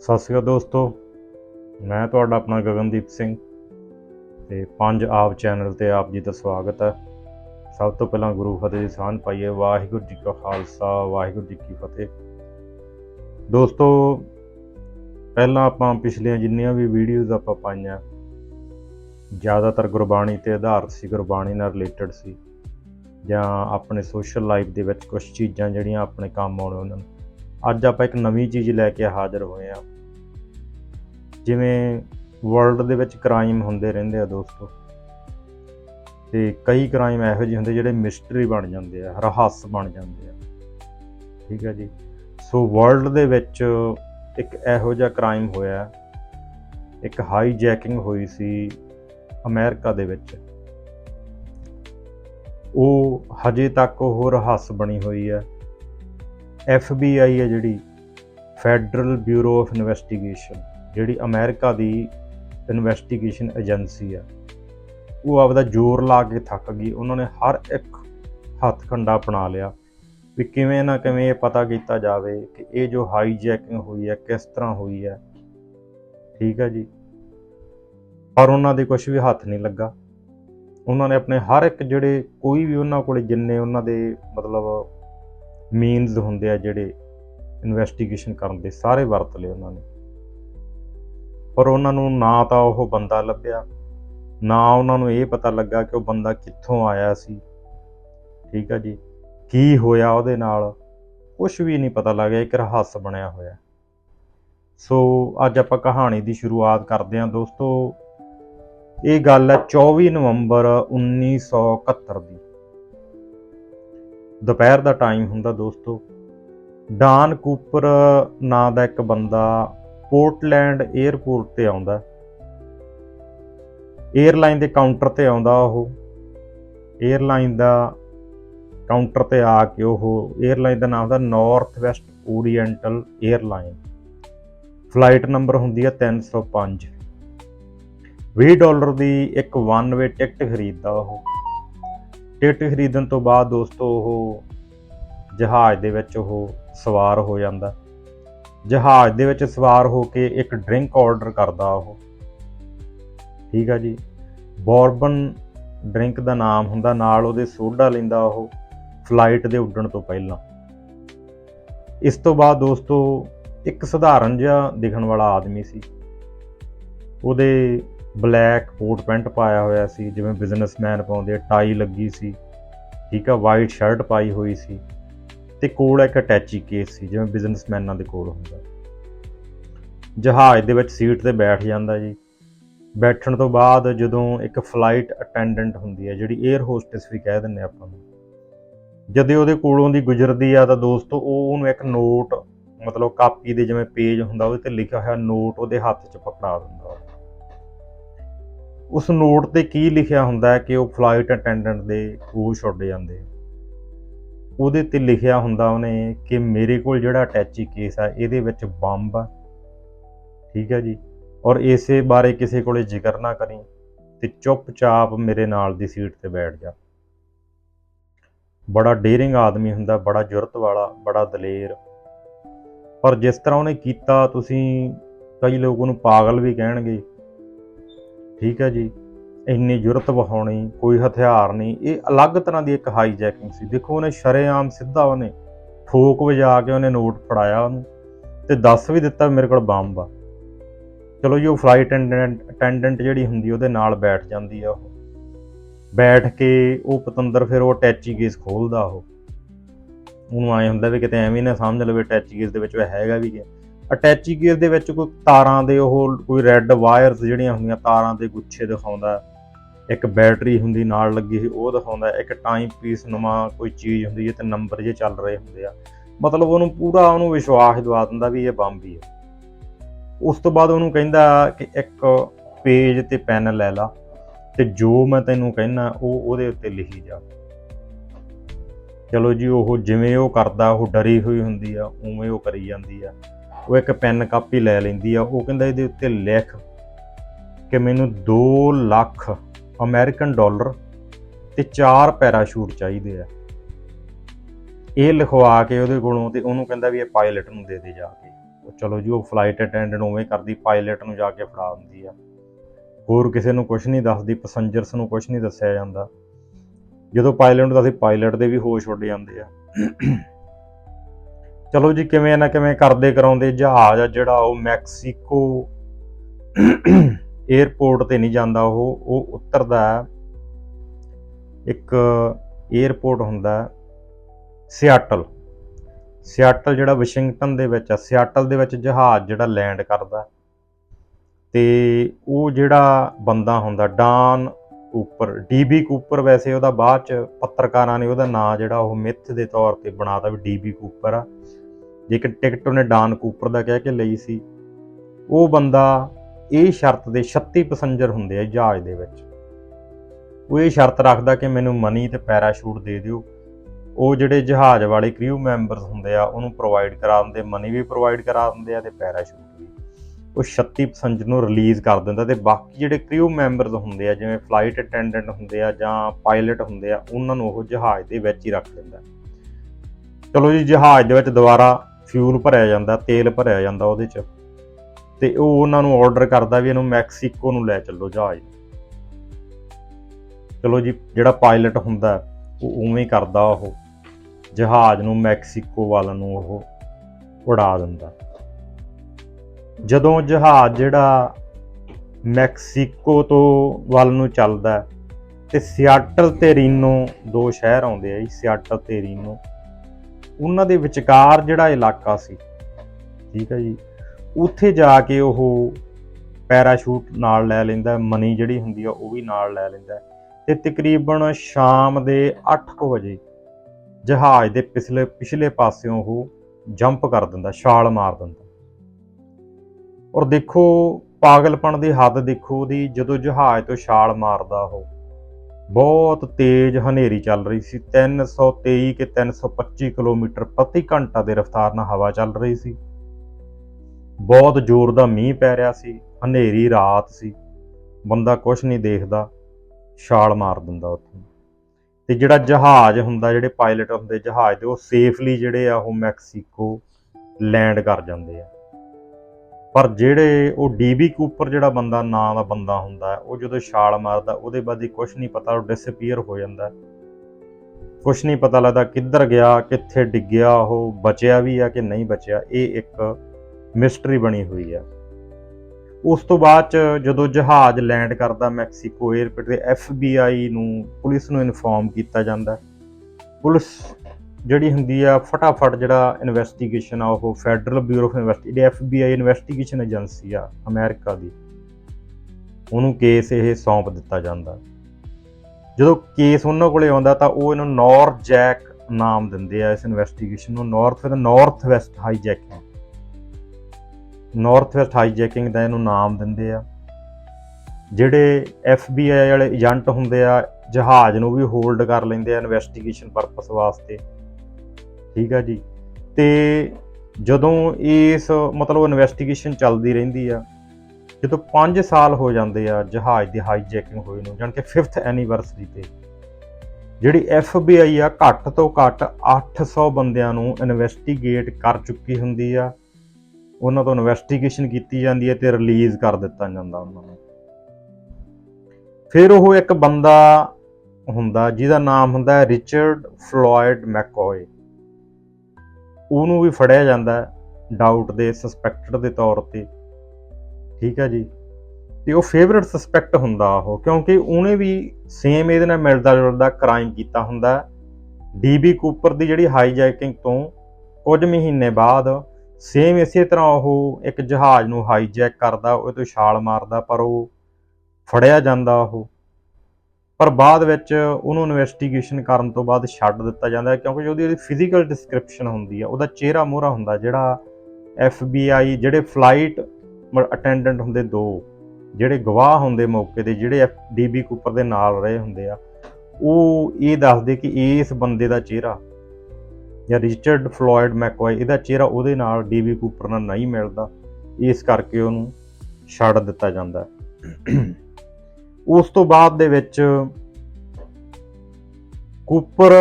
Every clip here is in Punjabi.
ਸਤਿ ਸ਼੍ਰੀ ਅਕਾਲ ਦੋਸਤੋ, ਮੈਂ ਤੁਹਾਡਾ ਆਪਣਾ ਗਗਨਦੀਪ ਸਿੰਘ ਤੇ ਪੰਜ ਆਪ ਚੈਨਲ ਤੇ ਆਪ ਜੀ ਦਾ ਸਵਾਗਤ ਹੈ। ਸਭ ਤੋਂ ਪਹਿਲਾਂ ਗੁਰੂ ਫਤਿਹ ਦੀ ਸਾਂਝ ਪਾਈਏ, ਵਾਹਿਗੁਰੂ ਜੀ ਕਾ ਖਾਲਸਾ, ਵਾਹਿਗੁਰੂ ਜੀ ਕੀ ਫਤਿਹ। ਦੋਸਤੋ, ਪਹਿਲਾਂ ਆਪਾਂ ਪਿਛਲੀਆਂ ਜਿੰਨੀਆਂ ਵੀ ਵੀਡੀਓਜ਼ ਆਪਾਂ ਪਾਈਆਂ, ਜ਼ਿਆਦਾਤਰ ਗੁਰਬਾਣੀ ਤੇ ਆਧਾਰਿਤ ਸੀ, ਗੁਰਬਾਣੀ ਨਾਲ ਰਿਲੇਟਡ ਸੀ, ਜਾਂ ਆਪਣੇ ਸੋਸ਼ਲ ਲਾਈਫ ਦੇ ਵਿੱਚ ਕੁਝ ਚੀਜ਼ਾਂ ਜਿਹੜੀਆਂ ਆਪਣੇ ਕੰਮ ਆਉਣ ਉਹਨਾਂ ਨੂੰ। ਅੱਜ ਆਪਾਂ ਇੱਕ ਨਵੀਂ ਚੀਜ਼ ਲੈ ਕੇ ਹਾਜ਼ਰ ਹੋਏ ਆ ਜਿਵੇਂ ਵਰਲਡ ਦੇ ਵਿੱਚ ਕ੍ਰਾਈਮ ਹੁੰਦੇ ਰਹਿੰਦੇ ਆ ਦੋਸਤੋ। ਤੇ ਕਈ ਕ੍ਰਾਈਮ ਇਹੋ ਜਿਹੇ ਹੁੰਦੇ ਜਿਹੜੇ ਮਿਸਟਰੀ ਬਣ ਜਾਂਦੇ ਆ, ਰਹੱਸ ਬਣ ਜਾਂਦੇ ਆ। ਠੀਕ ਹੈ ਜੀ? ਸੋ ਵਰਲਡ ਦੇ ਵਿੱਚ ਇੱਕ ਇਹੋ ਜਿਹਾ ਕ੍ਰਾਈਮ ਹੋਇਆ ਇੱਕ ਹਾਈਜੈਕਿੰਗ ਹੋਈ ਸੀ ਅਮਰੀਕਾ ਦੇ ਵਿੱਚ। ਉਹ ਹਜੇ ਤੱਕ ਉਹ ਰਹੱਸ ਬਣੀ ਹੋਈ ਹੈ। FBI ਹੈ ਜਿਹੜੀ ਫੈਡਰਲ ਬਿਊਰੋ ਆਫ ਇਨਵੈਸਟੀਗੇਸ਼ਨ ਜਿਹੜੀ ਅਮਰੀਕਾ ਦੀ ਇਨਵੈਸਟੀਗੇਸ਼ਨ ਏਜੰਸੀ ਆ। ਉਹ ਆਪਦਾ ਜ਼ੋਰ ਲਾ ਕੇ ਥੱਕ ਗਈ। ਉਹਨਾਂ ਨੇ ਹਰ ਇੱਕ ਹੱਥ ਕੰਡਾ ਅਪਣਾ ਲਿਆ ਵੀ ਕਿਵੇਂ ਨਾ ਕਿਵੇਂ ਇਹ ਪਤਾ ਕੀਤਾ ਜਾਵੇ ਕਿ ਇਹ ਜੋ ਹਾਈਜੈਕਿੰਗ ਹੋਈ ਹੈ, ਕਿਸ ਤਰ੍ਹਾਂ ਹੋਈ ਹੈ। ਠੀਕ ਹੈ ਜੀ। ਪਰ ਉਹਨਾਂ ਦੇ ਕੁਝ ਵੀ ਹੱਥ ਨਹੀਂ ਲੱਗਾ। ਉਹਨਾਂ ਨੇ ਆਪਣੇ ਹਰ ਇੱਕ ਜਿਹੜੇ ਕੋਈ ਵੀ ਉਹਨਾਂ ਕੋਲੇ ਜਿੰਨੇ ਉਹਨਾਂ ਦੇ ਮਤਲਬ ਮੀਨਸ ਹੁੰਦੇ ਆ ਜਿਹੜੇ ਇਨਵੈਸਟੀਗੇਸ਼ਨ ਕਰਨ ਦੇ ਸਾਰੇ ਵਰਤ ਲਏ ਉਹਨਾਂ ਨੇ। ਪਰ ਉਹਨਾਂ ਨੂੰ ਨਾ ਤਾਂ ਉਹ ਬੰਦਾ ਲੱਭਿਆ, ਨਾ ਉਹਨਾਂ ਨੂੰ ਇਹ ਪਤਾ ਲੱਗਾ ਕਿ ਉਹ ਬੰਦਾ ਕਿੱਥੋਂ ਆਇਆ ਸੀ। ਠੀਕ ਆ ਜੀ? ਕੀ ਹੋਇਆ ਉਹਦੇ ਨਾਲ? ਕੁਝ ਵੀ ਨਹੀਂ ਪਤਾ ਲੱਗਿਆ, ਇੱਕ ਰਹੱਸ ਬਣਿਆ ਹੋਇਆ। ਸੋ ਅੱਜ ਆਪਾਂ ਕਹਾਣੀ ਦੀ ਸ਼ੁਰੂਆਤ ਕਰਦੇ ਹਾਂ ਦੋਸਤੋ। ਇਹ ਗੱਲ ਹੈ 24 ਨਵੰਬਰ 1971 ਦੀ। ਦੁਪਹਿਰ ਦਾ ਟਾਈਮ ਹੁੰਦਾ ਦੋਸਤੋ। ਡਾਨ ਕੂਪਰ ਨਾਂ ਦਾ ਇੱਕ ਬੰਦਾ ਪੋਰਟਲੈਂਡ 에ਅਰਪੋਰਟ ਤੇ ਆਉਂਦਾ। ਏਅਰਲਾਈਨ ਦੇ ਕਾਊਂਟਰ ਤੇ ਆਉਂਦਾ ਉਹ। ਏਅਰਲਾਈਨ ਦਾ ਕਾਊਂਟਰ ਤੇ ਆ ਕੇ ਉਹ ਏਅਰਲਾਈਨ ਦਾ ਨਾਮ ਦਾ north west oriental airline flight number ਹੁੰਦੀ ਹੈ 305 20 ਡਾਲਰ ਦੀ ਇੱਕ ਵਨ ਵੇ ਟਿਕਟ ਖਰੀਦਦਾ ਉਹ। ਟਿਕਟ ਖਰੀਦਣ ਤੋਂ ਬਾਅਦ ਦੋਸਤੋ ਉਹ ਜਹਾਜ਼ ਦੇ ਵਿੱਚ ਉਹ ਸਵਾਰ ਹੋ ਜਾਂਦਾ। ਜਹਾਜ਼ ਦੇ ਵਿੱਚ ਸਵਾਰ ਹੋ ਕੇ ਇੱਕ ਡਰਿੰਕ ਆਰਡਰ ਕਰਦਾ ਉਹ। ਠੀਕ ਆ ਜੀ। ਬੋਰਬਨ ਡਰਿੰਕ ਦਾ ਨਾਮ ਹੁੰਦਾ, ਨਾਲ ਉਹਦੇ ਸੋਡਾ ਲੈਂਦਾ ਉਹ ਫਲਾਈਟ ਦੇ ਉੱਡਣ ਤੋਂ ਪਹਿਲਾਂ। ਇਸ ਤੋਂ ਬਾਅਦ ਦੋਸਤੋ ਇੱਕ ਸਧਾਰਨ ਜਿਹਾ ਦਿਖਣ ਵਾਲਾ ਆਦਮੀ ਸੀ। ਉਹਦੇ ਬਲੈਕ ਕੋਟ ਪੈਂਟ ਪਾਇਆ ਹੋਇਆ ਸੀ, ਜਿਵੇਂ ਬਿਜ਼ਨਸਮੈਨ ਪਾਉਂਦੇ ਟਾਈ ਲੱਗੀ ਸੀ, ਠੀਕ ਆ ਵਾਈਟ ਸ਼ਰਟ ਪਾਈ ਹੋਈ ਸੀ ਤੇ ਕੋਲ ਇੱਕ ਅਟੈਚੀ ਕੇਸ ਸੀ, ਜਿਵੇਂ ਬਿਜ਼ਨਸਮੈਨਾਂ ਦੇ ਕੋਲ ਹੁੰਦਾ। ਜਹਾਜ਼ ਦੇ ਵਿੱਚ ਸੀਟ ਤੇ ਬੈਠ ਜਾਂਦਾ ਜੀ। ਬੈਠਣ ਤੋਂ ਬਾਅਦ ਜਦੋਂ ਇੱਕ ਫਲਾਈਟ ਅਟੈਂਡੈਂਟ ਹੁੰਦੀ ਹੈ ਜਿਹੜੀ 에ਅਰ ਹੋਸਟੈਸ ਵੀ ਕਹਿ ਦਿੰਦੇ ਆਪਾਂ ਨੂੰ, ਜਦੋਂ ਉਹਦੇ ਕੋਲੋਂ ਦੀ ਗੁਜ਼ਰਦੀ ਆ ਤਾਂ ਦੋਸਤੋ ਉਹ ਉਹਨੂੰ ਇੱਕ ਨੋਟ ਮਤਲਬ ਕਾਪੀ ਦੇ ਜਿਵੇਂ ਪੇਜ ਹੁੰਦਾ, ਉਹਦੇ ਤੇ ਲਿਖਿਆ ਹੋਇਆ ਨੋਟ ਉਹਦੇ ਹੱਥ 'ਚ ਪਕੜਾ ਦਿੰਦਾ। ਉਸ ਨੋਟ ਤੇ ਕੀ ਲਿਖਿਆ ਹੁੰਦਾ ਹੈ ਕਿ ਉਹ ਫਲਾਈਟ ਅਟੈਂਡੈਂਟ ਦੇ ਹੋਸ਼ ਉੱਡ ਜਾਂਦੇ ਉਹਦੇ ਤੇ ਲਿਖਿਆ ਹੁੰਦਾ ਉਹਨੇ ਕਿ ਮੇਰੇ ਕੋਲ ਜਿਹੜਾ ਅਟੈਚੀ ਕੇਸ ਆ, ਇਹਦੇ ਵਿੱਚ ਬੰਬ ਆ। ਠੀਕ ਹੈ ਜੀ? ਔਰ ਇਸੇ ਬਾਰੇ ਕਿਸੇ ਕੋਲੇ ਜ਼ਿਕਰ ਨਾ ਕਰੀ ਤੇ ਚੁੱਪਚਾਪ ਮੇਰੇ ਨਾਲ ਦੀ ਸੀਟ ਤੇ ਬੈਠ ਜਾ। ਬੜਾ ਡੇਰਿੰਗ ਆਦਮੀ ਹੁੰਦਾ, ਬੜਾ ਜੁਰਤ ਵਾਲਾ, ਬੜਾ ਦਲੇਰ। ਪਰ ਜਿਸ ਤਰ੍ਹਾਂ ਉਹਨੇ ਕੀਤਾ, ਤੁਸੀਂ ਕਈ ਲੋਕ ਉਹਨੂੰ ਪਾਗਲ ਵੀ ਕਹਿਣਗੇ। ਠੀਕ ਹੈ ਜੀ, ਇੰਨੀ ਜੁਰਤ ਵਹਾਉਣੀ ਕੋਈ ਹਥਿਆਰ ਨਹੀਂ, ਇਹ ਅਲੱਗ ਤਰ੍ਹਾਂ ਦੀ ਇੱਕ ਹਾਈਜੈਕਿੰਗ ਸੀ। ਦੇਖੋ ਉਹਨੇ ਸ਼ਰੇਆਮ ਸਿੱਧਾ ਉਹਨੇ ਠੋਕ ਵਜਾ ਕੇ ਉਹਨੇ ਨੋਟ ਫੜਾਇਆ ਉਹਨੂੰ ਤੇ ਦੱਸ ਵੀ ਦਿੱਤਾ ਮੇਰੇ ਕੋਲ ਬੰਬ ਆ। ਚਲੋ ਜੀ, ਉਹ ਫਲਾਈਟ ਅਟੈਂਡੈਂਟ ਜਿਹੜੀ ਹੁੰਦੀ ਉਹਦੇ ਨਾਲ ਬੈਠ ਜਾਂਦੀ ਆ ਉਹ। ਬੈਠ ਕੇ ਉਹ ਪਤੰਦਰ ਫਿਰ ਉਹ ਅਟੈਚੀ ਕੇਸ ਖੋਲਦਾ ਉਹ। ਉਹਨੂੰ ਆਏ ਹੁੰਦਾ ਵੀ ਕਿਤੇ ਐਵੇਂ ਨਾ ਸਮਝ ਲਵੇ ਅਟੈਚੀ ਕੇਸ ਦੇ ਵਿੱਚ ਉਹ ਹੈਗਾ ਵੀ ਕੀ ਅਟੈਚੀ ਕੇਸ ਦੇ ਵਿੱਚ ਕੋਈ ਤਾਰਾਂ ਦੇ ਉਹ ਕੋਈ ਰੈੱਡ ਵਾਇਰਸ ਜਿਹੜੀਆਂ ਹੁੰਦੀਆਂ, ਤਾਰਾਂ ਦੇ ਗੁੱਛੇ ਦਿਖਾਉਂਦਾ ਇੱਕ ਬੈਟਰੀ ਹੁੰਦੀ ਨਾਲ ਲੱਗੀ ਸੀ ਉਹ ਦਿਖਾਉਂਦਾ ਇੱਕ ਟਾਈਮ ਪੀਸ ਨਵਾਂ ਕੋਈ ਚੀਜ਼ ਹੁੰਦੀ ਹੈ ਤੇ ਨੰਬਰ ਜੇ ਚੱਲ ਰਹੇ ਹੁੰਦੇ ਆ। ਮਤਲਬ ਉਹਨੂੰ ਪੂਰਾ ਉਹਨੂੰ ਵਿਸ਼ਵਾਸ ਦਿਵਾ ਦਿੰਦਾ ਵੀ ਇਹ ਬੰਬ ਹੀ ਹੈ। ਉਸ ਤੋਂ ਬਾਅਦ ਉਹਨੂੰ ਕਹਿੰਦਾ ਕਿ ਇੱਕ ਪੇਜ ਤੇ ਪੈਨ ਲੈ ਲਾ ਤੇ ਜੋ ਮੈਂ ਤੈਨੂੰ ਕਹਿਣਾ ਉਹ ਉਹਦੇ ਉੱਤੇ ਲਿਖੀ ਜਾ। ਚਲੋ ਜੀ, ਉਹ ਜਿਵੇਂ ਉਹ ਕਰਦਾ, ਉਹ ਡਰੀ ਹੋਈ ਹੁੰਦੀ ਆ, ਉਵੇਂ ਉਹ ਕਰੀ ਜਾਂਦੀ ਆ। ਉਹ ਇੱਕ ਪੈਨ ਕਾਪੀ ਲੈ ਲੈਂਦੀ ਆ, ਉਹ ਕਹਿੰਦਾ ਇਹਦੇ ਉੱਤੇ ਲਿਖ ਕਿ ਮੈਨੂੰ 2 ਲੱਖ ਅਮਰੀਕਨ ਡਾਲਰ ਤੇ 4 ਪੈਰਾਸ਼ੂਟ ਚਾਹੀਦੇ ਆ। ਇਹ ਲਿਖਵਾ ਕੇ ਉਹਦੇ ਕੋਲੋਂ ਤੇ ਉਹਨੂੰ ਕਹਿੰਦਾ ਵੀ ਇਹ ਪਾਇਲਟ ਨੂੰ ਦੇ ਦੇ ਜਾ ਕੇ। ਉਹ ਚਲੋ ਜੀ, ਉਹ ਫਲਾਈਟ ਅਟੈਂਡੈਂਟ ਉਵੇਂ ਕਰਦੀ ਪਾਇਲਟ ਨੂੰ ਜਾ ਕੇ ਫੜਾ ਦਿੰਦੀ ਆ। ਹੋਰ ਕਿਸੇ ਨੂੰ ਕੁਝ ਨਹੀਂ ਦੱਸਦੀ ਪੈਸੰਜਰਸ ਨੂੰ ਕੁਝ ਨਹੀਂ ਦੱਸਿਆ ਜਾਂਦਾ। ਜਦੋਂ ਪਾਇਲਟ ਨੂੰ ਦੱਸਦੀ ਪਾਇਲਟ ਦੇ ਵੀ ਹੋਸ਼ ਉੱਡ ਜਾਂਦੇ ਆ। ਚਲੋ ਜੀ, ਕਿਵੇਂ ਨਾ ਕਿਵੇਂ ਕਰਦੇ ਕਰਾਉਂਦੇ ਜਹਾਜ਼ ਆ ਜਿਹੜਾ ਉਹ ਮੈਕਸੀਕੋ 에ਅਰਪੋਰਟ ਤੇ ਨਹੀਂ ਜਾਂਦਾ ਉਹ ਉਹ ਉਤਰਦਾ ਇੱਕ 에ਅਰਪੋਰਟ ਹੁੰਦਾ ਸਿਆਟਲ। ਸਿਆਟਲ ਜਿਹੜਾ ਵਾਸ਼ਿੰਗਟਨ ਦੇ ਵਿੱਚ ਆ, ਸਿਆਟਲ ਦੇ ਵਿੱਚ ਜਹਾਜ਼ ਜਿਹੜਾ ਲੈਂਡ ਕਰਦਾ ਤੇ ਉਹ ਜਿਹੜਾ ਬੰਦਾ ਹੁੰਦਾ, ਡਾਨ ਕੂਪਰ ਡੀਬੀ ਕੂਪਰ, ਵੈਸੇ ਉਹਦਾ ਬਾਅਦ ਚ ਪੱਤਰਕਾਰਾਂ ਨੇ ਉਹਦਾ ਨਾਂ ਜਿਹੜਾ ਉਹ ਮਿੱਥ ਦੇ ਤੌਰ ਤੇ ਬਣਾਤਾ ਵੀ ਡੀਬੀ ਕੂਪਰ ਆ। ਜੇਕਰ ਟਿਕਟ ਉਹਨੇ ਡਾਨ ਕੂਪਰ ਦਾ ਕਹਿ ਕੇ ਲਈ ਸੀ, ਉਹ ਬੰਦਾ ਇਹ ਸ਼ਰਤ ਦੇ 36 ਪੈਸੰਜਰ ਹੁੰਦੇ ਆ ਜਹਾਜ਼ ਦੇ ਵਿੱਚ। ਉਹ ਇਹ ਸ਼ਰਤ ਰੱਖਦਾ ਕਿ ਮੈਨੂੰ ਮਨੀ ਤੇ ਪੈਰਾਸ਼ੂਟ ਦੇ ਦਿਓ। ਉਹ ਜਿਹੜੇ ਜਹਾਜ਼ ਵਾਲੇ ਕ੍ਰਿਊ ਮੈਂਬਰਸ ਹੁੰਦੇ ਆ, ਉਹਨੂੰ ਪ੍ਰੋਵਾਈਡ ਕਰਾ ਦਿੰਦੇ ਮਨੀ ਵੀ ਪ੍ਰੋਵਾਈਡ ਕਰਾ ਦਿੰਦੇ ਆ ਤੇ ਪੈਰਾਸ਼ੂਟ ਵੀ। ਉਹ 36 ਪੈਸੰਜਰ ਨੂੰ ਰਿਲੀਜ਼ ਕਰ ਦਿੰਦਾ ਤੇ ਬਾਕੀ ਜਿਹੜੇ ਕ੍ਰਿਊ ਮੈਂਬਰਸ ਹੁੰਦੇ ਆ, ਜਿਵੇਂ ਫਲਾਈਟ ਅਟੈਂਡੈਂਟ ਹੁੰਦੇ ਆ ਜਾਂ ਪਾਇਲਟ ਹੁੰਦੇ ਆ, ਉਹਨਾਂ ਨੂੰ ਉਹ ਜਹਾਜ਼ ਦੇ ਵਿੱਚ ਹੀ ਰੱਖ ਦਿੰਦਾ। ਚਲੋ ਜੀ, ਜਹਾਜ਼ ਦੇ ਵਿੱਚ ਦੁਬਾਰਾ ਫਿਊਲ ਭਰਿਆ ਜਾਂਦਾ ਤੇਲ ਭਰਿਆ ਜਾਂਦਾ ਉਹਦੇ 'ਚ। ਤੇ ਉਹ ਉਹਨਾਂ ਨੂੰ ਆਰਡਰ ਕਰਦਾ ਵੀ ਇਹਨੂੰ ਮੈਕਸੀਕੋ ਨੂੰ ਲੈ ਚੱਲੋ ਜਹਾਜ਼ ਚਲੋ ਜੀ ਜਿਹੜਾ ਪਾਇਲਟ ਹੁੰਦਾ ਉਹ ਉਵੇਂ ਹੀ ਕਰਦਾ ਉਹ। ਜਹਾਜ਼ ਨੂੰ ਮੈਕਸੀਕੋ ਵੱਲ ਨੂੰ ਉਹ ਉਡਾ ਦਿੰਦਾ। ਜਦੋਂ ਜਹਾਜ਼ ਜਿਹੜਾ ਮੈਕਸੀਕੋ ਤੋਂ ਵੱਲ ਨੂੰ ਚੱਲਦਾ ਹੈ, ਤੇ ਸਿਆਟਲ ਤੇ ਰੀਨੋ ਦੋ ਸ਼ਹਿਰ ਆਉਂਦੇ ਆ ਜੀ ਸਿਆਟਲ ਤੇ ਰੀਨੋ। ਉਹਨਾਂ ਦੇ ਵਿਚਕਾਰ ਜਿਹੜਾ ਇਲਾਕਾ ਸੀ। ਠੀਕ ਹੈ ਜੀ। ਉੱਥੇ ਜਾ ਕੇ ਉਹ ਪੈਰਾਸ਼ੂਟ ਨਾਲ ਲੈ ਲੈਂਦਾ, ਮਨੀ ਜਿਹੜੀ ਹੁੰਦੀ ਆ ਉਹ ਵੀ ਨਾਲ ਲੈ ਲੈਂਦਾ। ਤੇ ਤਕਰੀਬਨ ਸ਼ਾਮ ਦੇ 8:00 ਵਜੇ ਜਹਾਜ਼ ਦੇ ਪਿਛਲੇ ਪਿਛਲੇ ਪਾਸਿਓਂ ਉਹ ਜੰਪ ਕਰ ਦਿੰਦਾ, ਛਾਲ ਮਾਰ ਦਿੰਦਾ। ਔਰ ਦੇਖੋ, ਪਾਗਲਪਣ ਦੀ ਹੱਦ ਦੇਖੋ ਉਹਦੀ, ਜਦੋਂ ਜਹਾਜ਼ ਤੋਂ ਛਾਲ ਮਾਰਦਾ ਉਹ ਬਹੁਤ ਤੇਜ਼ ਹਨੇਰੀ ਚੱਲ ਰਹੀ ਸੀ। 323 ਕਿ 325 ਕਿਲੋਮੀਟਰ ਪ੍ਰਤੀ ਘੰਟਾ ਦੇ ਰਫ਼ਤਾਰ ਨਾਲ ਹਵਾ ਚੱਲ ਰਹੀ ਸੀ। ਬਹੁਤ ਜ਼ੋਰ ਦਾ ਮੀਂਹ ਪੈ ਰਿਹਾ ਸੀ। ਹਨੇਰੀ ਰਾਤ ਸੀ। ਬੰਦਾ ਕੁਝ ਨਹੀਂ ਦੇਖਦਾ। ਛਾਲ ਮਾਰ ਦਿੰਦਾ ਉੱਥੇ। ਤੇ ਜਿਹੜਾ ਜਹਾਜ਼ ਹੁੰਦਾ, ਜਿਹੜੇ ਪਾਇਲਟ ਹੁੰਦੇ ਜਹਾਜ਼ ਦੇ, ਉਹ ਸੇਫਲੀ ਜਿਹੜੇ ਆ, ਉਹ ਮੈਕਸੀਕੋ ਲੈਂਡ ਕਰ ਜਾਂਦੇ ਆ। ਪਰ ਜਿਹੜੇ ਉਹ ਡੀਬੀ ਕੂਪਰ ਜਿਹੜਾ ਬੰਦਾ, ਨਾਂ ਦਾ ਬੰਦਾ ਹੁੰਦਾ ਉਹ ਜਦੋਂ ਛਾਲ ਮਾਰਦਾ, ਉਹਦੇ ਬਾਅਦ ਹੀ ਕੁਝ ਨਹੀਂ ਪਤਾ, ਉਹ ਡਿਸਪੀਅਰ ਹੋ ਜਾਂਦਾ ਕੁਝ ਨਹੀਂ ਪਤਾ ਲੱਗਦਾ ਕਿੱਧਰ ਗਿਆ, ਕਿੱਥੇ ਡਿੱਗਿਆ, ਉਹ ਬਚਿਆ ਵੀ ਆ ਕਿ ਨਹੀਂ ਬਚਿਆ, ਇਹ ਇੱਕ ਮਿਸਟਰੀ ਬਣੀ ਹੋਈ ਆ। ਉਸ ਤੋਂ ਬਾਅਦ ਚ ਜਦੋਂ ਜਹਾਜ਼ ਲੈਂਡ ਕਰਦਾ ਮੈਕਸੀਕੋ 에ਅਰਪੋਰਟ ਤੇ FBI ਨੂੰ, ਪੁਲਿਸ ਨੂੰ ਇਨਫੋਰਮ ਕੀਤਾ ਜਾਂਦਾ ਪੁਲਿਸ ਜਿਹੜੀ ਹੁੰਦੀ ਆ ਫਟਾਫਟ ਜਿਹੜਾ ਇਨਵੈਸਟੀਗੇਸ਼ਨ ਆ, ਉਹ ਫੈਡਰਲ ਬਿਊਰੋ ਆਫ ਇਨਵੈਸਟੀ ਜਿਹੜੀ FBI ਇਨਵੈਸਟੀਗੇਸ਼ਨ ਏਜੰਸੀ ਆ ਅਮਰੀਕਾ ਦੀ, ਉਹਨੂੰ ਕੇਸ ਇਹ ਸੌਂਪ ਦਿੱਤਾ ਜਾਂਦਾ। ਜਦੋਂ ਕੇਸ ਉਹਨਾਂ ਕੋਲੇ ਆਉਂਦਾ ਤਾਂ ਉਹ ਇਹਨੂੰ ਨਾਰਥ ਜੈਕ ਨਾਮ ਦਿੰਦੇ ਆ ਇਸ ਇਨਵੈਸਟੀਗੇਸ਼ਨ ਨੂੰ। North north west hijacking north west hijacking ਦਾ ਇਹਨੂੰ ਨਾਮ ਦਿੰਦੇ ਆ। ਜਿਹੜੇ FBI ਵਾਲੇ ਏਜੰਟ ਹੁੰਦੇ ਆ, ਜਹਾਜ਼ ਨੂੰ ਵੀ ਹੋਲਡ ਕਰ ਲੈਂਦੇ ਆ ਇਨਵੈਸਟੀਗੇਸ਼ਨ ਪਰਪਸ ਵਾਸਤੇ। ਠੀਕ ਆ ਜੀ। ਤੇ ਜਦੋਂ ਇਸ ਮਤਲਬ ਇਨਵੈਸਟੀਗੇਸ਼ਨ ਚੱਲਦੀ ਰਹਿੰਦੀ ਆ, ਜਦੋਂ 5 ਸਾਲ ਹੋ ਜਾਂਦੇ ਆ ਜਹਾਜ਼ ਦੀ ਹਾਈਜੈਕਿੰਗ ਹੋਈ ਨੂੰ ਜਾਨ ਕਿ 5th ਐਨੀਵਰਸਰੀ ਤੇ, ਜਿਹੜੀ FBI ਆ, ਘੱਟ ਤੋਂ ਘੱਟ 800 ਬੰਦਿਆਂ ਨੂੰ ਇਨਵੈਸਟੀਗੇਟ ਕਰ ਚੁੱਕੀ ਹੁੰਦੀ ਆ। ਉਹਨਾਂ ਤੋਂ ਇਨਵੈਸਟੀਗੇਸ਼ਨ ਕੀਤੀ ਜਾਂਦੀ ਹੈ ਤੇ ਰਿਲੀਜ਼ ਕਰ ਦਿੱਤਾ ਜਾਂਦਾ ਉਹਨਾਂ ਨੂੰ। ਫਿਰ ਉਹ ਇੱਕ ਬੰਦਾ ਹੁੰਦਾ, ਜਿਹਦਾ ਨਾਮ ਹੁੰਦਾ ਰਿਚਰਡ ਫਲੋਇਡ ਮੈਕੋਏ ਉਹਨੂੰ ਵੀ ਫੜਿਆ ਜਾਂਦਾ ਡਾਊਟ ਦੇ ਸਸਪੈਕਟਡ ਦੇ ਤੌਰ ਤੇ। ਠੀਕ ਹੈ ਜੀ? ਤੇ ਉਹ ਫੇਵਰਿਟ ਸਸਪੈਕਟ ਹੁੰਦਾ ਉਹ, ਕਿਉਂਕਿ ਉਹਨੇ ਵੀ ਸੇਮ ਇਹਦੇ ਨਾਲ ਮਿਲਦਾ ਜੁਲਦਾ ਕ੍ਰਾਈਮ ਕੀਤਾ ਹੁੰਦਾ ਡੀਬੀ ਕੂਪਰ ਦੀ ਜਿਹੜੀ ਹਾਈਜੈਕਿੰਗ ਤੋਂ ਕੁਝ ਮਹੀਨੇ ਬਾਅਦ ਸੇਮ ਇਸੇ ਤਰ੍ਹਾਂ ਉਹ ਇੱਕ ਜਹਾਜ਼ ਨੂੰ ਹਾਈਜੈਕ ਕਰਦਾ ਉਹ ਤੋਂ ਛਾਲ ਮਾਰਦਾ, ਪਰ ਉਹ ਫੜਿਆ ਜਾਂਦਾ ਉਹ। ਪਰ ਬਾਅਦ ਵਿੱਚ ਉਹਨੂੰ ਇਨਵੈਸਟੀਗੇਸ਼ਨ ਕਰਨ ਤੋਂ ਬਾਅਦ ਛੱਡ ਦਿੱਤਾ ਜਾਂਦਾ ਹੈ ਕਿਉਂਕਿ ਉਹਦੀ ਉਹਦੀ ਫਿਜ਼ੀਕਲ ਡਿਸਕ੍ਰਿਪਸ਼ਨ ਹੁੰਦੀ ਆ, ਉਹਦਾ ਚਿਹਰਾ ਮੋਹਰਾ ਹੁੰਦਾ ਜਿਹੜਾ FBI ਜਿਹੜੇ ਫਲਾਈਟ ਅਟੈਂਡੈਂਟ ਹੁੰਦੇ ਦੋ, ਜਿਹੜੇ ਗਵਾਹ ਹੁੰਦੇ ਮੌਕੇ ਤੇ, ਜਿਹੜੇ ਡੀਬੀ ਕੂਪਰ ਦੇ ਨਾਲ ਰਹੇ ਹੁੰਦੇ ਆ, ਉਹ ਇਹ ਦੱਸਦੇ ਕਿ ਇਸ ਬੰਦੇ ਦਾ ਚਿਹਰਾ ਜਾਂ ਰਿਚਰਡ ਫਲੋਇਡ ਮੈਕੋਏ ਇਹਦਾ ਚਿਹਰਾ ਉਹਦੇ ਨਾਲ ਡੀਬੀ ਕੂਪਰ ਨਾਲ ਨਹੀਂ ਮਿਲਦਾ, ਇਸ ਕਰਕੇ ਉਹਨੂੰ ਛੱਡ ਦਿੱਤਾ ਜਾਂਦਾ ਹੈ। ਉਸ ਤੋਂ ਬਾਅਦ ਦੇ ਵਿੱਚ ਕੂਪਰ,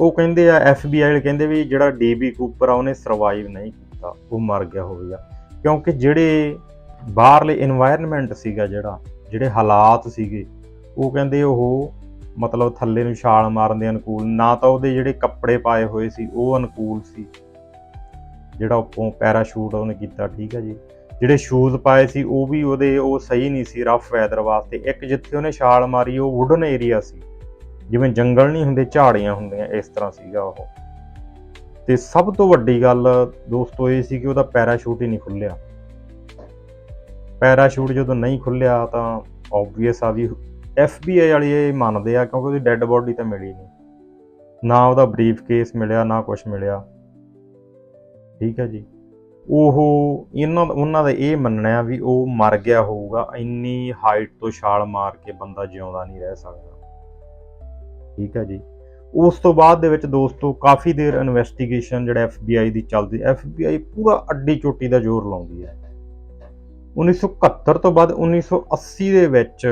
ਉਹ ਕਹਿੰਦੇ ਆ, ਐਫ ਬੀ ਆਈ ਕਹਿੰਦੇ ਵੀ ਜਿਹੜਾ ਡੀਬੀ ਕੂਪਰ ਆ, ਉਹਨੇ ਸਰਵਾਈਵ ਨਹੀਂ ਕੀਤਾ, ਉਹ ਮਰ ਗਿਆ ਹੋਵੇਗਾ। ਕਿਉਂਕਿ ਜਿਹੜੇ ਬਾਹਰਲੇ এনवायरमेंट ਸੀਗਾ ਜਿਹੜਾ, ਜਿਹੜੇ ਹਾਲਾਤ ਸੀਗੇ, ਉਹ ਕਹਿੰਦੇ ਉਹ ਮਤਲਬ ਥੱਲੇ ਨੂੰ ਛਾਲ ਮਾਰਨ ਦੇ ਅਨੁਕੂਲ, ਨਾ ਤਾਂ ਉਹਦੇ ਜਿਹੜੇ ਕੱਪੜੇ ਪਾਏ ਹੋਏ ਸੀ, ਉਹ ਅਨੁਕੂਲ ਸੀ। ਜਿਹੜਾ ਉੱਪਰੋਂ ਪੈਰਾਸ਼ੂਟ ਉਹਨੇ ਕੀਤਾ, ਠੀਕ ਹੈ ਜੀ। ਜਿਹੜੇ ਸ਼ੂਜ਼ ਪਾਏ ਸੀ, ਉਹ ਵੀ ਉਹਦੇ, ਉਹ ਸਹੀ ਨਹੀਂ ਸੀ ਰਫ ਵੈਦਰ ਵਾਸਤੇ। ਇੱਕ ਜਿੱਥੇ ਉਹਨੇ ਛਾਲ ਮਾਰੀ, ਉਹ ਵੁਡਨ ਏਰੀਆ ਸੀ। ਜਿਵੇਂ ਜੰਗਲ ਨਹੀਂ ਹੁੰਦੇ, ਝਾੜੀਆਂ ਹੁੰਦੀਆਂ, ਇਸ ਤਰ੍ਹਾਂ ਸੀਗਾ ਉਹ। ਤੇ ਸਭ ਤੋਂ ਵੱਡੀ ਗੱਲ ਦੋਸਤੋ ਇਹ ਸੀ ਕਿ ਉਹਦਾ ਪੈਰਾਸ਼ੂਟ ਹੀ ਨਹੀਂ ਖੁੱਲਿਆ ਪੈਰਾਸ਼ੂਟ ਜਦੋਂ ਨਹੀਂ ਖੁੱਲਿਆ ਤਾਂ ਆਬਵੀਅਸ ਆ ਵੀ FBI ਵਾਲੀ ਇਹ ਮੰਨਦੇ ਆ, ਕਿਉਂਕਿ ਉਹਦੀ ਡੈੱਡ ਬੋਡੀ ਤਾਂ ਮਿਲੀ ਨਹੀਂ। ਨਾ ਉਹਦਾ ਬਰੀਫ ਕੇਸ ਮਿਲਿਆ, ਨਾ ਕੁਝ ਮਿਲਿਆ। ਠੀਕ ਹੈ ਜੀ। ਉਹ ਇਹਨਾਂ ਉਹਨਾਂ ਦਾ ਇਹ ਮੰਨਣਾ ਵੀ ਉਹ ਮਰ ਗਿਆ ਹੋਊਗਾ, ਇੰਨੀ ਹਾਈਟ ਤੋਂ ਛਾਲ ਮਾਰ ਕੇ ਬੰਦਾ ਜਿਉਂਦਾ ਨਹੀਂ ਰਹਿ ਸਕਦਾ। ਠੀਕ ਹੈ ਜੀ। ਉਸ ਤੋਂ ਬਾਅਦ ਦੇ ਵਿੱਚ ਦੋਸਤੋ, ਕਾਫੀ ਦੇਰ ਇਨਵੈਸਟੀਗੇਸ਼ਨ ਜਿਹੜਾ FBI ਦੀ ਚੱਲਦੀ FBI ਪੂਰਾ ਅੱਡੀ ਚੋਟੀ ਦਾ ਜ਼ੋਰ ਲਾਉਂਦੀ ਹੈ। 1971 ਤੋਂ ਬਾਅਦ 1980 ਦੇ ਵਿੱਚ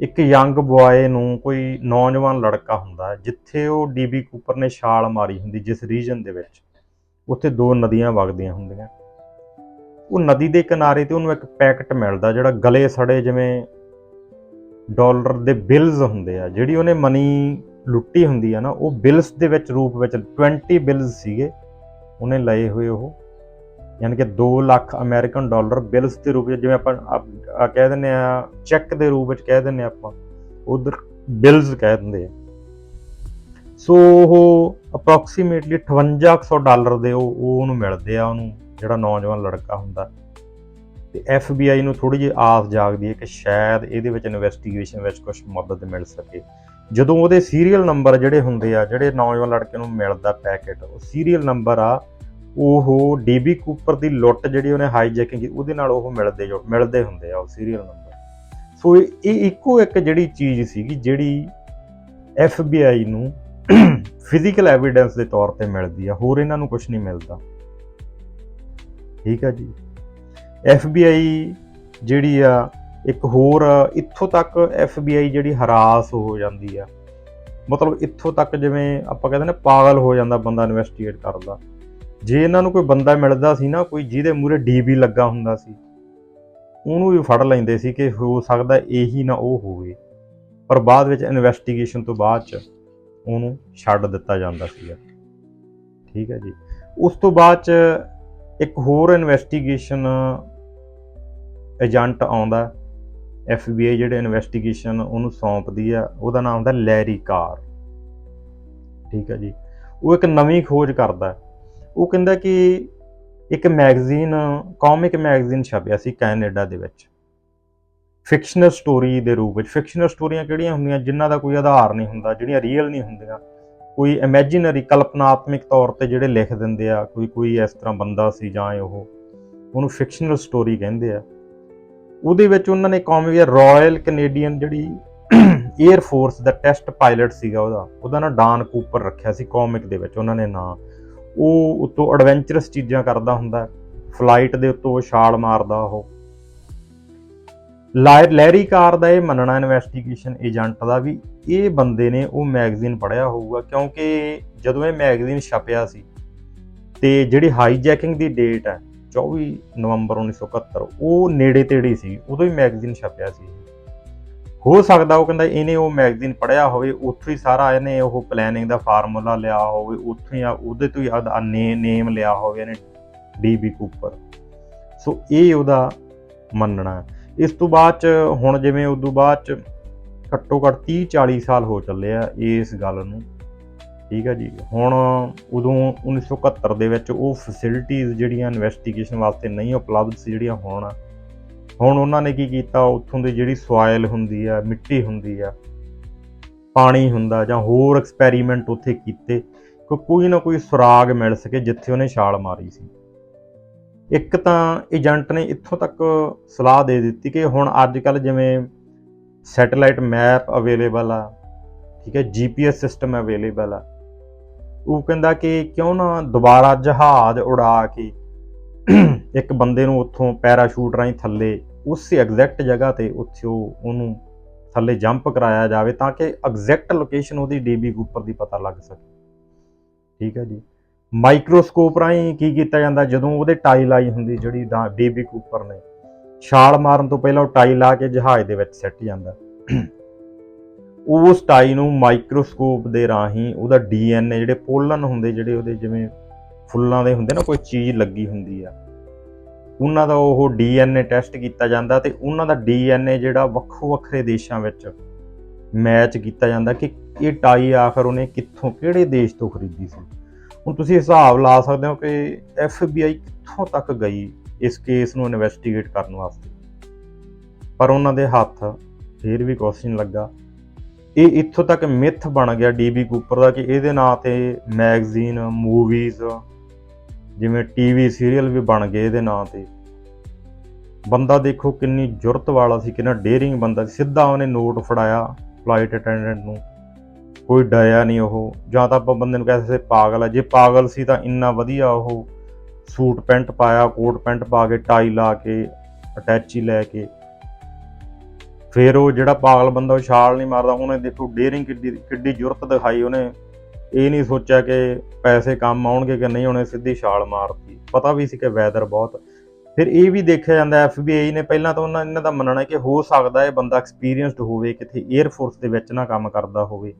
ਇੱਕ ਯੰਗ ਬੁਆਏ ਨੂੰ ਕੋਈ ਨੌਜਵਾਨ ਲੜਕਾ ਹੁੰਦਾ ਜਿੱਥੇ ਉਹ ਡੀਬੀ ਕੂਪਰ ਨੇ ਛਾਲ ਮਾਰੀ ਹੁੰਦੀ, ਜਿਸ ਰੀਜਨ ਦੇ ਵਿੱਚ। ਉੱਥੇ ਦੋ ਨਦੀਆਂ ਵਗਦੀਆਂ ਹੁੰਦੀਆਂ। ਉਹ ਨਦੀ ਦੇ ਕਿਨਾਰੇ ਤੇ ਉਹਨੂੰ ਇੱਕ ਪੈਕਟ ਮਿਲਦਾ ਜਿਹੜਾ ਗਲੇ ਸੜੇ ਜਿਵੇਂ ਡਾਲਰ ਦੇ ਬਿਲਸ ਹੁੰਦੇ ਆ, ਜਿਹੜੀ ਉਹਨੇ ਮਨੀ ਲੁੱਟੀ ਹੁੰਦੀ ਆ ਨਾ, ਉਹ ਬਿਲਸ ਦੇ ਵਿੱਚ ਰੂਪ ਵਿੱਚ 20 ਬਿਲਸ ਸੀਗੇ, ਉਹਨੇ ਲਏ ਹੋਏ ਉਹ। ਯਾਨੀ ਕਿ 2 ਲੱਖ ਅਮਰੀਕਨ ਡਾਲਰ ਬਿਲਸ ਦੇ ਰੂਪ ਵਿੱਚ, ਜਿਵੇਂ ਆਪਾਂ ਕਹਿ ਦਿੰਦੇ ਆ, ਚੈੱਕ ਦੇ ਰੂਪ ਵਿੱਚ ਕਹਿ ਦਿੰਦੇ ਆ ਆਪਾਂ, ਉਧਰ ਬਿਲਸ ਕਹਿ ਦਿੰਦੇ ਆ। ਸੋ ਉਹ ਅਪਰੋਕਸੀਮੇਟਲੀ 5800 ਡਾਲਰ ਦੇ ਉਹ ਉਹਨੂੰ ਮਿਲਦੇ ਆ ਉਹਨੂੰ, ਜਿਹੜਾ ਨੌਜਵਾਨ ਲੜਕਾ ਹੁੰਦਾ। ਤੇ FBI ਨੂੰ ਥੋੜੀ ਜਿਹੀ ਆਸ ਜਾਗਦੀ ਹੈ ਕਿ ਸ਼ਾਇਦ ਇਹਦੇ ਵਿੱਚ ਇਨਵੈਸਟੀਗੇਸ਼ਨ ਵਿੱਚ ਕੁਝ ਮਦਦ ਮਿਲ ਸਕੇ। ਜਦੋਂ ਉਹਦੇ ਸੀਰੀਅਲ ਨੰਬਰ ਜਿਹੜੇ ਹੁੰਦੇ ਆ, ਜਿਹੜੇ ਨੌਜਵਾਨ ਲੜਕੇ ਨੂੰ ਮਿਲਦਾ ਪੈਕੇਟ ਉਹ ਸੀਰੀਅਲ ਨੰਬਰ ਆ, ਉਹ ਡੀਬੀ ਕੂਪਰ ਦੀ ਲੁੱਟ ਜਿਹੜੀ ਉਹਨੇ ਹਾਈਜੈਕਿੰਗ ਉਹਦੇ ਨਾਲ ਉਹ ਮਿਲਦੇ ਜੋ ਮਿਲਦੇ ਹੁੰਦੇ ਆ ਉਹ ਸੀਰੀਅਲ ਨੰਬਰ ਸੋ ਇਹ ਇਹ ਇੱਕੋ ਇੱਕ ਜਿਹੜੀ ਚੀਜ਼ ਸੀਗੀ ਜਿਹੜੀ FBI ਨੂੰ ਫਿਜ਼ੀਕਲ ਐਵੀਡੈਂਸ ਦੇ ਤੌਰ ਤੇ ਮਿਲਦੀ ਆ, ਹੋਰ ਇਹਨਾਂ ਨੂੰ ਕੁਝ ਨਹੀਂ ਮਿਲਦਾ। ਠੀਕ ਆ ਜੀ। FBI ਜਿਹੜੀ ਆ, ਇੱਕ ਹੋਰ ਇੱਥੋਂ ਤੱਕ FBI ਜਿਹੜੀ ਹਰਾਸ ਹੋ ਜਾਂਦੀ ਆ, ਮਤਲਬ ਇੱਥੋਂ ਤੱਕ ਜਿਵੇਂ ਆਪਾਂ ਕਹਿੰਦੇ ਨੇ ਪਾਗਲ ਹੋ ਜਾਂਦਾ ਬੰਦਾ ਇਨਵੈਸਟੀਗੇਟ ਕਰਦਾ। ਜੇ ਇਹਨਾਂ ਨੂੰ ਕੋਈ ਬੰਦਾ ਮਿਲਦਾ ਸੀ ਨਾ, ਕੋਈ ਜਿਹਦੇ ਮੂਰੇ ਡੀਬੀ ਲੱਗਾ ਹੁੰਦਾ ਸੀ, ਉਹਨੂੰ ਵੀ ਫੜ ਲੈਂਦੇ ਸੀ ਕਿ ਹੋ ਸਕਦਾ ਇਹੀ ਨਾ ਉਹ ਹੋਵੇ। ਪਰ ਬਾਅਦ ਵਿੱਚ ਇਨਵੈਸਟੀਗੇਸ਼ਨ ਤੋਂ ਬਾਅਦ ਚ ਉਹਨੂੰ ਛੱਡ ਦਿੱਤਾ ਜਾਂਦਾ ਸੀਗਾ। ਠੀਕ ਹੈ ਜੀ। ਉਸ ਤੋਂ ਬਾਅਦ ਚ ਇੱਕ ਹੋਰ ਇਨਵੈਸਟੀਗੇਸ਼ਨ ਏਜੰਟ ਆਉਂਦਾ। FBI ਜਿਹੜੇ ਇਨਵੈਸਟੀਗੇਸ਼ਨ ਉਹਨੂੰ ਸੌਂਪਦੀ ਆ, ਉਹਦਾ ਨਾਮ ਹੁੰਦਾ ਲੈਰੀ ਕਾਰ। ਠੀਕ ਹੈ ਜੀ। ਉਹ ਇੱਕ ਨਵੀਂ ਖੋਜ ਕਰਦਾ। ਉਹ ਕਹਿੰਦਾ ਕਿ ਇੱਕ ਮੈਗਜ਼ੀਨ ਕਾਮਿਕ ਮੈਗਜ਼ੀਨ ਛਪਿਆ ਸੀ ਕੈਨੇਡਾ ਦੇ ਵਿੱਚ। ਫਿਕਸ਼ਨਲ ਸਟੋਰੀ ਦੇ ਰੂਪ ਵਿੱਚ। ਫਿਕਸ਼ਨਲ ਸਟੋਰੀਆਂ ਕਿਹੜੀਆਂ ਹੁੰਦੀਆਂ? ਜਿਨ੍ਹਾਂ ਦਾ ਕੋਈ ਆਧਾਰ ਨਹੀਂ ਹੁੰਦਾ, ਜਿਹੜੀਆਂ ਰੀਅਲ ਨਹੀਂ ਹੁੰਦੀਆਂ। ਕੋਈ ਇਮੇਜਿਨਰੀ ਕਲਪਨਾਤਮਿਕ ਤੌਰ ਤੇ ਜਿਹੜੇ ਲਿਖ ਦਿੰਦੇ ਆ, ਕੋਈ ਕੋਈ ਇਸ ਤਰ੍ਹਾਂ ਬੰਦਾ ਸੀ ਜਾਂ ਉਹ, ਉਹਨੂੰ ਫਿਕਸ਼ਨਲ ਸਟੋਰੀ ਕਹਿੰਦੇ ਆ। ਉਹਦੇ ਵਿੱਚ ਉਹਨਾਂ ਨੇ ਕਾਮਿਕ ਰਾਇਲ ਕੈਨੇਡੀਅਨ ਜਿਹੜੀ 에ਅਰ ਫੋਰਸ ਦਾ ਟੈਸਟ ਪਾਇਲਟ ਸੀਗਾ ਉਹਦਾ ਉਹਦਾ ਨਾਂ ਡਾਨ ਕੂਪਰ ਰੱਖਿਆ ਸੀ ਕਾਮਿਕ ਦੇ ਵਿੱਚ, ਉਹਨਾਂ ਨੇ ਨਾਂ। ਉਹ ਉਤੋਂ ਐਡਵੈਂਚਰਸ ਚੀਜ਼ਾਂ ਕਰਦਾ ਹੁੰਦਾ ਫਲਾਈਟ ਦੇ ਉੱਤੋਂ ਉਹ ਛਾਲ ਮਾਰਦਾ ਉਹ। ਲਾਇਰ ਲੈਰੀ ਕਾਰ ਦਾ ਇਹ ਮੰਨਣਾ ਇਨਵੈਸਟੀਗੇਸ਼ਨ ਏਜੰਟ ਦਾ ਵੀ ਇਹ ਬੰਦੇ ਨੇ ਉਹ ਮੈਗਜ਼ੀਨ ਪੜ੍ਹਿਆ ਹੋਊਗਾ ਕਿਉਂਕਿ ਜਦੋਂ ਇਹ ਮੈਗਜ਼ੀਨ ਛਪਿਆ ਸੀ ਤੇ ਜਿਹੜੀ ਹਾਈਜੈਕਿੰਗ ਦੀ ਡੇਟ ਹੈ 24 ਨਵੰਬਰ 1971 ਉਹ ਨੇੜੇ ਤੇੜੇ ਸੀ, ਉਦੋਂ ਹੀ ਮੈਗਜ਼ੀਨ ਛਪਿਆ ਸੀ ਹੋ ਸਕਦਾ ਉਹ ਕਹਿੰਦਾ ਇਹਨੇ ਉਹ ਮੈਗਜ਼ੀਨ ਪੜ੍ਹਿਆ ਹੋਵੇ, ਉੱਥੋਂ ਹੀ ਸਾਰਾ ਇਹਨੇ ਉਹ ਪਲੈਨਿੰਗ ਦਾ ਫਾਰਮੂਲਾ ਲਿਆ ਹੋਵੇ, ਉੱਥੋਂ ਹੀ ਆ- ਉਹਦੇ ਤੋਂ ਹੀ ਆਦਾ ਨੇਮ ਲਿਆ ਹੋਵੇ ਇਹਨੇ ਡੀਬੀ ਕੂਪਰ ਸੋ ਇਹ ਉਹਦਾ ਮੰਨਣਾ ਹੈ। ਇਸ ਤੋਂ ਬਾਅਦ ਚ, ਹੁਣ ਜਿਵੇਂ ਉਦੋਂ ਬਾਅਦ ਚ, ਘੱਟੋ ਘੱਟ 30 40 ਸਾਲ ਹੋ ਚੱਲੇ ਆ ਇਸ ਗੱਲ ਨੂੰ। ਠੀਕ ਹੈ ਜੀ। ਹੁਣ ਉਦੋਂ 1971 ਦੇ ਵਿੱਚ ਉਹ ਫੈਸਿਲਿਟੀਆਂ ਜਿਹੜੀਆਂ ਇਨਵੈਸਟੀਗੇਸ਼ਨ ਵਾਸਤੇ ਨਹੀਂ ਉਪਲਬਧ ਸੀ ਜਿਹੜੀਆਂ ਹੋਣ ਹੁਣ ਉਹਨਾਂ ਨੇ ਕੀ ਕੀਤਾ? ਉੱਥੋਂ ਦੀ ਜਿਹੜੀ ਸੋਇਲ ਹੁੰਦੀ ਆ, ਮਿੱਟੀ ਹੁੰਦੀ ਆ, ਪਾਣੀ ਹੁੰਦਾ ਜਾਂ ਹੋਰ ਐਕਸਪੈਰੀਮੈਂਟ ਉੱਥੇ ਕੀਤੇ ਕਿ ਕੋਈ ਨਾ ਕੋਈ ਸੁਰਾਗ ਮਿਲ ਸਕੇ ਜਿੱਥੇ ਉਹਨੇ ਛਾਲ ਮਾਰੀ ਸੀ। ਇੱਕ ਤਾਂ ਏਜੰਟ ਨੇ ਇੱਥੋਂ ਤੱਕ ਸਲਾਹ ਦੇ ਦਿੱਤੀ ਕਿ ਹੁਣ ਅੱਜ ਕੱਲ ਜਿਵੇਂ ਸੈਟੇਲਾਈਟ ਮੈਪ ਅਵੇਲੇਬਲ ਆ, ਠੀਕ ਹੈ, ਜੀਪੀਐਸ ਸਿਸਟਮ ਅਵੇਲੇਬਲ ਆ। ਉਹ ਕਹਿੰਦਾ ਕਿ ਕਿਉਂ ਨਾ ਦੁਬਾਰਾ ਜਹਾਜ਼ ਉਡਾ ਕੇ ਇੱਕ ਬੰਦੇ ਨੂੰ ਉੱਥੋਂ ਪੈਰਾਸ਼ੂਟ ਰਾਹੀਂ ਥੱਲੇ, ਉਸੇ ਐਗਜ਼ੈਕਟ ਜਗ੍ਹਾ ਤੇ ਉੱਥੇ ਉਹਨੂੰ ਥੱਲੇ ਜੰਪ ਕਰਾਇਆ ਜਾਵੇ ਤਾਂ ਕਿ ਐਗਜ਼ੈਕਟ ਲੋਕੇਸ਼ਨ ਉਹਦੀ ਡੀਬੀ ਉੱਪਰ ਦੀ ਪਤਾ ਲੱਗ ਸਕੇ। ਠੀਕ ਹੈ ਜੀ। ਮਾਈਕਰੋਸਕੋਪ ਰਾਹੀਂ ਕੀ ਕੀਤਾ ਜਾਂਦਾ, ਜਦੋਂ ਉਹਦੇ ਟਾਈ ਲਾਈ ਹੁੰਦੀ ਜਿਹੜੀ ਡੀਬੀ ਕੂਪਰ ਨੇ, ਛਾਲ ਮਾਰਨ ਤੋਂ ਪਹਿਲਾਂ ਉਹ ਟਾਈ ਲਾ ਕੇ ਜਹਾਜ਼ ਦੇ ਵਿੱਚ ਸਿੱਟ ਜਾਂਦਾ। ਉਸ ਟਾਈ ਨੂੰ ਮਾਈਕਰੋਸਕੋਪ ਦੇ ਰਾਹੀਂ ਉਹਦਾ ਡੀਐਨਏ ਜਿਹੜੇ ਪੋਲਨ ਹੁੰਦੇ, ਜਿਹੜੇ ਉਹਦੇ ਜਿਵੇਂ ਫੁੱਲਾਂ ਦੇ ਹੁੰਦੇ ਨਾ, ਕੋਈ ਚੀਜ਼ ਲੱਗੀ ਹੁੰਦੀ ਆ, ਉਹਨਾਂ ਦਾ ਉਹ ਡੀਐਨਏ ਟੈਸਟ ਕੀਤਾ ਜਾਂਦਾ ਤੇ ਉਹਨਾਂ ਦਾ ਡੀਐਨਏ ਜਿਹੜਾ ਵੱਖੋ ਵੱਖਰੇ ਦੇਸ਼ਾਂ ਵਿੱਚ ਮੈਚ ਕੀਤਾ ਜਾਂਦਾ ਕਿ ਇਹ ਟਾਈ ਆਖਰ ਉਹਨੇ ਕਿੱਥੋਂ, ਕਿਹੜੇ ਦੇਸ਼ ਤੋਂ ਖਰੀਦੀ ਸੀ। ਹੁਣ ਤੁਸੀਂ ਹਿਸਾਬ ਲਾ ਸਕਦੇ ਹੋ ਕਿ ਐਫਬੀਆਈ ਕਿੱਥੋਂ ਤੱਕ ਗਈ ਇਸ ਕੇਸ ਨੂੰ ਇਨਵੈਸਟੀਗੇਟ ਕਰਨ ਵਾਸਤੇ? ਪਰ ਉਹਨਾਂ ਦੇ ਹੱਥ ਫੇਰ ਵੀ ਕੁਛ ਲੱਗਾ। ਇਹ ਇੱਥੋਂ ਤੱਕ ਮਿਥ ਬਣ ਗਿਆ ਡੀਬੀ ਕੂਪਰ ਦਾ ਕਿ ਇਹਦੇ ਨਾਂ ਤੇ ਮੈਗਜ਼ੀਨ ਮੂਵੀਜ਼ ਜਿਵੇਂ ਟੀਵੀ ਸੀਰੀਅਲ ਵੀ ਬਣ ਗਏ ਇਹਦੇ ਨਾਂ ਤੇ। ਬੰਦਾ ਦੇਖੋ ਕਿੰਨੀ ਜੁਰਤ ਵਾਲਾ ਸੀ, ਕਿੰਨਾ ਡੇਅਰਿੰਗ ਬੰਦਾ ਸੀ। ਸਿੱਧਾ ਉਹਨੇ ਨੋਟ ਫੜਾਇਆ ਫਲਾਈਟ ਅਟੈਂਡੈਂਟ ਨੂੰ। ਕੋਈ ਡਾਇਆ ਨਹੀਂ ਉਹ। ਜਾਂ ਤਾਂ ਆਪਾਂ ਬੰਦੇ ਨੂੰ ਕਹਿ ਸਕਦੇ ਪਾਗਲ ਹੈ ਜੇ ਪਾਗਲ ਸੀ ਤਾਂ ਇੰਨਾ ਵਧੀਆ ਉਹ ਸੂਟ ਪੈਂਟ ਪਾਇਆ, ਕੋਟ ਪੈਂਟ ਪਾ ਕੇ, ਟਾਈ ਲਾ ਕੇ, ਅਟੈਚੀ ਲੈ ਕੇ। ਫਿਰ ਉਹ ਜਿਹੜਾ ਪਾਗਲ ਬੰਦਾ ਉਹ ਛਾਲ ਨਹੀਂ ਮਾਰਦਾ। ਉਹਨੇ ਦੇਖੋ ਡੇਅਰਿੰਗ ਕਿੱਡੀ ਕਿੱਡੀ ਜੁਰਤ ਦਿਖਾਈ ਉਹਨੇ। ਇਹ ਨਹੀਂ ਸੋਚਿਆ ਕਿ ਪੈਸੇ ਕੰਮ ਆਉਣਗੇ ਕਿ ਨਹੀਂ, ਉਹਨੇ ਸਿੱਧੀ ਛਾਲ ਮਾਰਤੀ। ਪਤਾ ਵੀ ਸੀ ਕਿ ਵੈਦਰ ਬਹੁਤ। ਫਿਰ ਇਹ ਵੀ ਦੇਖਿਆ ਜਾਂਦਾ ਐਫਬੀਆਈ ਨੇ ਪਹਿਲਾਂ ਤਾਂ ਉਹਨਾਂ, ਇਹਨਾਂ ਦਾ ਮੰਨਣਾ ਹੈ ਕਿ ਹੋ ਸਕਦਾ ਇਹ ਬੰਦਾ ਐਕਸਪੀਰੀਅੰਸਡ ਹੋਵੇ, ਕਿਤੇ 에ਅਰ ਫੋਰਸ ਦੇ ਵਿੱਚ ਨਾ ਕੰਮ ਕਰਦਾ ਹੋਵੇ।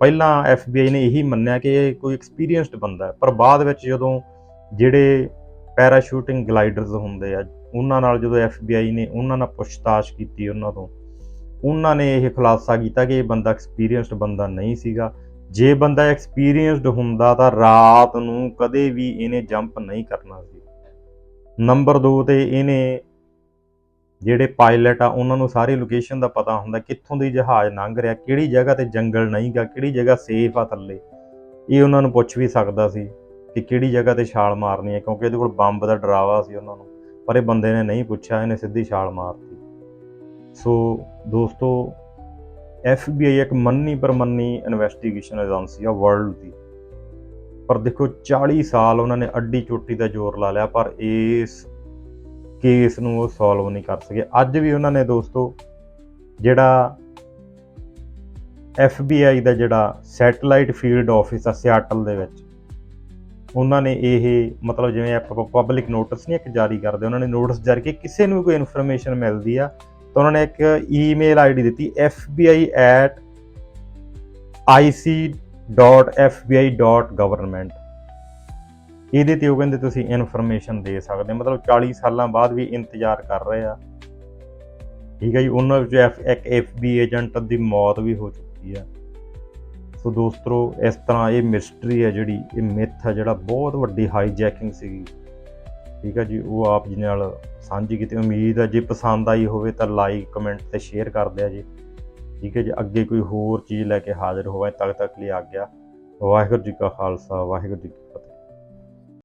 ਪਹਿਲਾਂ ਐਫਬੀਆਈ ਨੇ ਇਹੀ ਮੰਨਿਆ ਕਿ ਇਹ ਕੋਈ ਐਕਸਪੀਰੀਅੰਸਡ ਬੰਦਾ ਹੈ, ਪਰ ਬਾਅਦ ਵਿੱਚ ਜਦੋਂ ਜਿਹੜੇ ਪੈਰਾਸ਼ੂਟਿੰਗ ਗਲਾਈਡਰਸ ਹੁੰਦੇ ਆ, ਉਹਨਾਂ ਨਾਲ ਜਦੋਂ ਐਫਬੀਆਈ ਨੇ ਉਹਨਾਂ ਨਾਲ ਪੁੱਛਤਾਛ ਕੀਤੀ ਉਹਨਾਂ ਤੋਂ, ਉਹਨਾਂ ਨੇ ਇਹ ਖੁਲਾਸਾ ਕੀਤਾ ਕਿ ਇਹ ਬੰਦਾ ਐਕਸਪੀਰੀਅੰਸਡ ਬੰਦਾ ਨਹੀਂ ਸੀਗਾ। ਜੇ ਬੰਦਾ ਐਕਸਪੀਰੀਅੰਸਡ ਹੁੰਦਾ ਤਾਂ ਰਾਤ ਨੂੰ ਕਦੇ ਵੀ ਇਹਨੇ ਜੰਪ ਨਹੀਂ ਕਰਨਾ ਸੀ। ਨੰਬਰ 2 ਤੇ ਇਹਨੇ ਜਿਹੜੇ ਪਾਇਲਟ ਆ, ਉਹਨਾਂ ਨੂੰ ਸਾਰੀ ਲੋਕੇਸ਼ਨ ਦਾ ਪਤਾ ਹੁੰਦਾ ਕਿੱਥੋਂ ਦੀ ਜਹਾਜ਼ ਲੰਘ ਰਿਹਾ, ਕਿਹੜੀ ਜਗ੍ਹਾ ਤੇ ਜੰਗਲ ਨਹੀਂਗਾ ਕਿਹੜੀ ਜਗ੍ਹਾ ਸੇਫ ਆ ਥੱਲੇ। ਇਹ ਉਹਨਾਂ ਨੂੰ ਪੁੱਛ ਵੀ ਸਕਦਾ ਸੀ ਕਿ ਕਿਹੜੀ ਜਗ੍ਹਾ ਤੇ ਛਾਲ ਮਾਰਨੀ ਹੈ, ਕਿਉਂਕਿ ਇਹਦੇ ਕੋਲ ਬੰਬ ਦਾ ਡਰਾਵਾ ਸੀ ਉਹਨਾਂ ਨੂੰ, ਪਰ ਇਹ ਬੰਦੇ ਨੇ ਨਹੀਂ ਪੁੱਛਿਆ, ਇਹਨੇ ਸਿੱਧੀ ਛਾਲ ਮਾਰਤੀ। ਸੋ ਦੋਸਤੋ FBI ਇੱਕ ਮੰਨੀ ਪਰਮੰਨੀ ਇਨਵੈਸਟੀਗੇਸ਼ਨ ਏਜੰਸੀ ਆ ਵਰਲਡ ਦੀ। ਪਰ ਦੇਖੋ 40 ਸਾਲ ਉਹਨਾਂ ਨੇ ਅੱਡੀ ਚੋਟੀ ਦਾ ਜ਼ੋਰ ਲਾ ਲਿਆ, ਪਰ ਇਸ ਕੇਸ ਨੂੰ ਉਹ ਸੋਲਵ ਨਹੀਂ ਕਰ ਸਕੇ। ਅੱਜ ਵੀ ਉਹਨਾਂ ਨੇ ਦੋਸਤੋ, ਜਿਹੜਾ FBI ਦਾ ਜਿਹੜਾ ਸੈਟਲਾਈਟ ਫੀਲਡ ਆਫਿਸ ਆ ਸਿਆਟਲ ਦੇ ਵਿੱਚ, ਉਹਨਾਂ ਨੇ ਇਹ ਮਤਲਬ ਜਿਵੇਂ ਆਪਾਂ ਪਬਲਿਕ ਨੋਟਿਸ ਨਹੀਂ ਇੱਕ ਜਾਰੀ ਕਰਦੇ, ਉਹਨਾਂ ਨੇ ਨੋਟਿਸ ਜਾਰੀ ਕਿ ਕਿਸੇ ਨੂੰ ਵੀ ਕੋਈ ਇਨਫੋਰਮੇਸ਼ਨ ਮਿਲਦੀ ਆ, ਤਾਂ ਉਹਨਾਂ ਨੇ ਇੱਕ ਈਮੇਲ ਆਈਡੀ ਦਿੱਤੀ fbi@ic.fbi.government ਇਹਦੇ ਤੇ ਉਹ ਕਹਿੰਦੇ ਤੁਸੀਂ ਇਨਫੋਰਮੇਸ਼ਨ ਦੇ ਸਕਦੇ ਮਤਲਬ 40 ਸਾਲਾਂ ਬਾਅਦ ਵੀ ਇੰਤਜ਼ਾਰ ਕਰ ਰਹੇ ਆ। ਠੀਕ ਹੈ ਜੀ, ਉਹਨਾਂ ਵਿੱਚ F- ਇੱਕ ਐਫਬੀ ਏਜੰਟ ਦੀ ਮੌਤ ਵੀ ਹੋ ਚੁੱਕੀ ਆ। ਸੋ ਦੋਸਤੋ, ਇਸ ਤਰ੍ਹਾਂ ਇਹ ਮਿਸਟਰੀ ਹੈ ਜਿਹੜੀ, ਇਹ ਮਿਥ ਹੈ ਜਿਹੜਾ ਬਹੁਤ ਵੱਡੀ ਹਾਈਜੈਕਿੰਗ ਸੀਗੀ। ਠੀਕ ਹੈ ਜੀ, ਉਹ ਆਪ ਜੀ ਨਾਲ ਸਾਂਝੀ ਕੀਤੀ। ਉਮੀਦ ਹੈ ਜੇ ਪਸੰਦ ਆਈ ਹੋਵੇ ਤਾਂ ਲਾਈਕ ਕਮੈਂਟ ਤੇ ਸ਼ੇਅਰ ਕਰ ਦਿਆ ਜੀ। ਠੀਕ ਹੈ ਜੀ, ਅੱਗੇ ਕੋਈ ਹੋਰ ਚੀਜ਼ ਲੈ ਕੇ ਹਾਜ਼ਰ ਹੋਵਾਂ, ਤਦ ਤੱਕ ਲਈ ਆ ਗਿਆ ਵਾਹਿਗੁਰੂ ਜੀ ਕਾ ਖਾਲਸਾ, ਵਾਹਿਗੁਰੂ ਜੀ